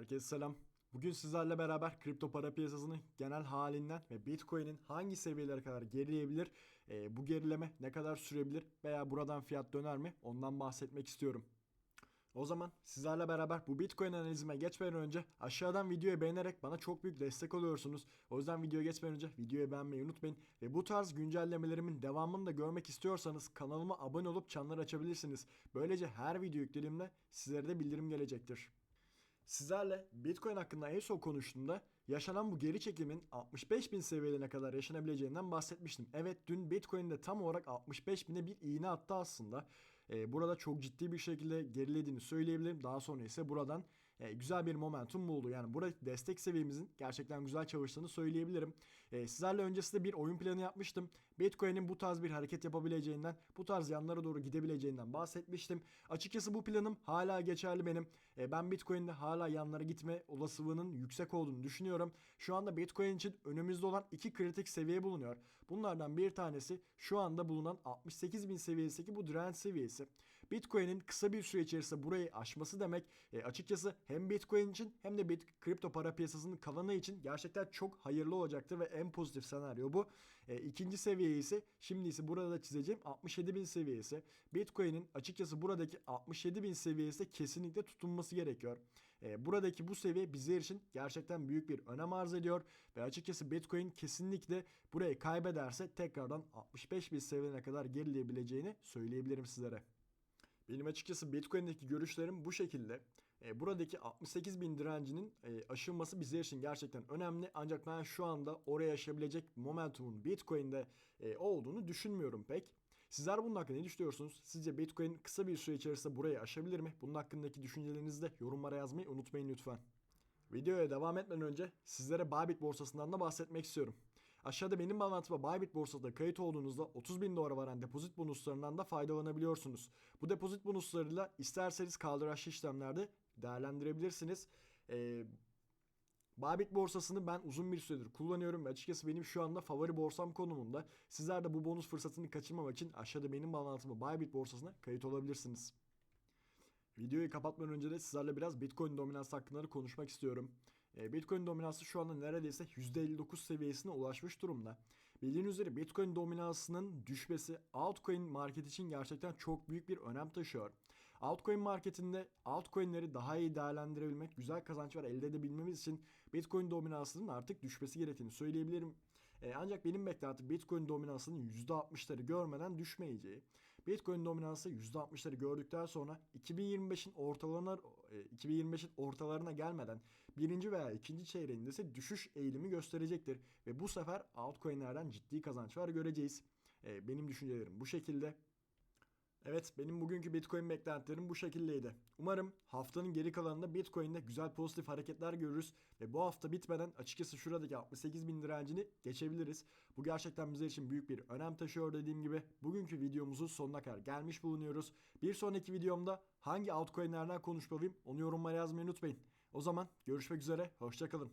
Herkese selam. Bugün sizlerle beraber kripto para piyasasının genel halinden ve Bitcoin'in hangi seviyelere kadar gerileyebilir, e, bu gerileme ne kadar sürebilir veya buradan fiyat döner mi ondan bahsetmek istiyorum. O zaman sizlerle beraber bu Bitcoin analizime geçmeden önce aşağıdan videoyu beğenerek bana çok büyük destek oluyorsunuz. O yüzden videoya geçmeden önce videoyu beğenmeyi unutmayın. Ve bu tarz güncellemelerimin devamını da görmek istiyorsanız kanalıma abone olup çanları açabilirsiniz. Böylece her video yüklediğimde sizlere de bildirim gelecektir. Sizlerle Bitcoin hakkında en son konuştuğumda yaşanan bu geri çekimin 65 bin seviyelerine kadar yaşanabileceğinden bahsetmiştim. Evet dün Bitcoin'de tam olarak 65 bine bir iğne attı aslında. Ee, burada çok ciddi bir şekilde gerilediğini söyleyebilirim. Daha sonra ise buradan e, güzel bir momentum buldu. Yani burada destek seviyemizin gerçekten güzel çalıştığını söyleyebilirim. Ee, sizlerle öncesinde bir oyun planı yapmıştım. Bitcoin'in bu tarz bir hareket yapabileceğinden, bu tarz yanlara doğru gidebileceğinden bahsetmiştim. Açıkçası bu planım hala geçerli benim. Ee, ben Bitcoin'de hala yanlara gitme olasılığının yüksek olduğunu düşünüyorum. Şu anda Bitcoin için önümüzde olan iki kritik seviye bulunuyor. Bunlardan bir tanesi şu anda bulunan 68 bin seviyesindeki bu direnç seviyesi. Bitcoin'in kısa bir süre içerisinde burayı aşması demek e, açıkçası hem Bitcoin için hem de bit kripto para piyasasının kalanı için gerçekten çok hayırlı olacaktır ve en pozitif senaryo bu. E, ikinci seviye ise şimdi ise burada da çizeceğim 67 bin seviyesi. Bitcoin'in açıkçası buradaki 67 bin seviyesi kesinlikle tutunması gerekiyor. E, buradaki bu seviye bizler için gerçekten büyük bir önem arz ediyor ve açıkçası Bitcoin kesinlikle burayı kaybederse tekrardan 65 bin seviyelerine kadar gerileyebileceğini söyleyebilirim sizlere. Benim açıkçası Bitcoin'deki görüşlerim bu şekilde. E, buradaki 68 bin direncinin e, aşılması bizler için gerçekten önemli. Ancak ben şu anda oraya aşabilecek momentumun Bitcoin'de e, olduğunu düşünmüyorum pek. Sizler bunun hakkında ne düşünüyorsunuz? Sizce Bitcoin kısa bir süre içerisinde burayı aşabilir mi? Bunun hakkındaki düşüncelerinizi de yorumlara yazmayı unutmayın lütfen. Videoya devam etmeden önce sizlere Bybit borsasından da bahsetmek istiyorum. Aşağıda benim bağlantıma Bybit borsasında kayıt olduğunuzda 30 bin dolara varan depozit bonuslarından da faydalanabiliyorsunuz. Bu depozit bonuslarıyla isterseniz kaldıraçlı işlemlerde değerlendirebilirsiniz. Ee, Bybit borsasını ben uzun bir süredir kullanıyorum ve açıkçası benim şu anda favori borsam konumunda. Sizler de bu bonus fırsatını kaçırmamak için aşağıda benim bağlantıma Bybit borsasına kayıt olabilirsiniz. Videoyu kapatmadan önce de sizlerle biraz Bitcoin dominansı hakkında da konuşmak istiyorum. E, Bitcoin dominansı şu anda neredeyse %59 seviyesine ulaşmış durumda. Bildiğiniz üzere Bitcoin dominansının düşmesi altcoin market için gerçekten çok büyük bir önem taşıyor. Altcoin marketinde altcoin'leri daha iyi değerlendirebilmek, güzel kazançlar elde edebilmemiz için Bitcoin dominansının artık düşmesi gerektiğini söyleyebilirim. E, ancak benim beklentim Bitcoin dominansının %60'ları görmeden düşmeyeceği. Bitcoin dominansı %60'ları gördükten sonra 2025'in ortalarına e, 2025'in ortalarına gelmeden birinci veya ikinci çeyreğinde ise düşüş eğilimi gösterecektir ve bu sefer altcoin'lerden ciddi kazançlar göreceğiz. E, benim düşüncelerim bu şekilde. Evet benim bugünkü Bitcoin beklentilerim bu şekildeydi. Umarım haftanın geri kalanında Bitcoin'de güzel pozitif hareketler görürüz ve bu hafta bitmeden açıkçası şuradaki 68 bin direncini geçebiliriz. Bu gerçekten bizler için büyük bir önem taşıyor dediğim gibi. Bugünkü videomuzun sonuna kadar gelmiş bulunuyoruz. Bir sonraki videomda hangi altcoin'lerden konuşmalıyım onu yorumlara yazmayı unutmayın. O zaman görüşmek üzere, hoşçakalın.